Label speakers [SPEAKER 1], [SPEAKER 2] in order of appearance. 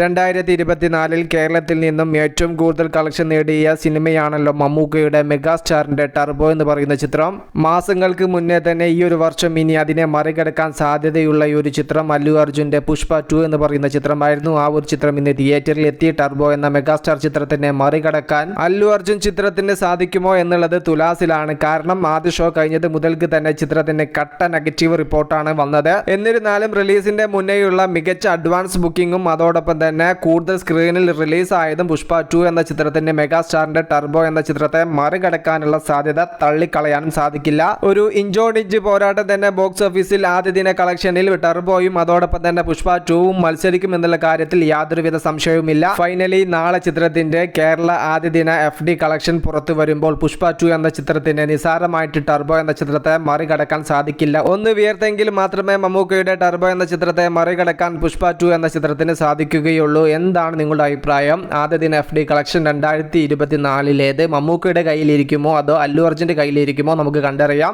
[SPEAKER 1] രണ്ടായിരത്തി ഇരുപത്തിനാലിൽ കേരളത്തിൽ നിന്നും ഏറ്റവും കൂടുതൽ കളക്ഷൻ നേടിയ സിനിമയാണല്ലോ മമ്മൂക്കയുടെ മെഗാസ്റ്റാറിന്റെ ടർബോ എന്ന് പറയുന്ന ചിത്രം. മാസങ്ങൾക്ക് മുന്നേ തന്നെ ഈ ഒരു വർഷം ഇനി അതിനെ മറികടക്കാൻ സാധ്യതയുള്ള ഈ ഒരു ചിത്രം അല്ലു അർജുന്റെ പുഷ്പ ടു എന്ന് പറയുന്ന ചിത്രമായിരുന്നു. ആ ഒരു ചിത്രം ഇന്ന് തിയേറ്ററിൽ എത്തി ടർബോ എന്ന മെഗാസ്റ്റാർ ചിത്രത്തിനെ മറികടക്കാൻ അല്ലു അർജുൻ ചിത്രത്തിന് സാധിക്കുമോ എന്നുള്ളത് തുലാസിലാണ്. കാരണം ആദ്യ ഷോ കഴിഞ്ഞത് മുതൽക്ക് തന്നെ ചിത്രത്തിന് കട്ട നെഗറ്റീവ് റിപ്പോർട്ടാണ് വന്നത്. എന്നിരുന്നാലും റിലീസിന്റെ മുന്നേയുള്ള മികച്ച അഡ്വാൻസ് ബുക്കിംഗും അതോടൊപ്പം തന്നെ കൂടുതൽ സ്ക്രീനിൽ റിലീസായതും പുഷ്പ ടു എന്ന ചിത്രത്തിന്റെ മെഗാസ്റ്റാറിന്റെ ടർബോ എന്ന ചിത്രത്തെ മറികടക്കാനുള്ള സാധ്യത തള്ളിക്കളയാനും സാധിക്കില്ല. ഒരു ഇഞ്ചോടിഞ്ച് പോരാട്ടം തന്നെ ബോക്സ് ഓഫീസിൽ ആദ്യ ദിന കളക്ഷനിൽ ടർബോയും അതോടൊപ്പം തന്നെ പുഷ്പ ടൂവും മത്സരിക്കും എന്നുള്ള കാര്യത്തിൽ യാതൊരുവിധ സംശയവുമില്ല. ഫൈനലി നാളെ ചിത്രത്തിന്റെ കേരള ആദ്യ ദിന എഫ് ഡി കളക്ഷൻ പുറത്തു വരുമ്പോൾ പുഷ്പ ടു എന്ന ചിത്രത്തിന് നിസാരമായിട്ട് ടർബോ എന്ന ചിത്രത്തെ മറികടക്കാൻ സാധിക്കില്ല. ഒന്ന് വിയർത്തെങ്കിൽ മാത്രമേ മമ്മൂക്കയുടെ ടർബോ എന്ന ചിത്രത്തെ മറികടക്കാൻ പുഷ്പ ടു എന്ന ചിത്രത്തിന് സാധിക്കുകയുള്ളൂ. എന്താണ് നിങ്ങളുടെ അഭിപ്രായം? ആദ്യ ദിന എഫ് ഡി കളക്ഷൻ രണ്ടായിരത്തി ഇരുപത്തിനാലിലേത് മമ്മൂക്കയുടെ കയ്യിലിരിക്കുമോ? അതോ അല്ലു അർജുന്റെ കയ്യിലിരിക്കുമോ? നമുക്ക് കണ്ടറിയാം.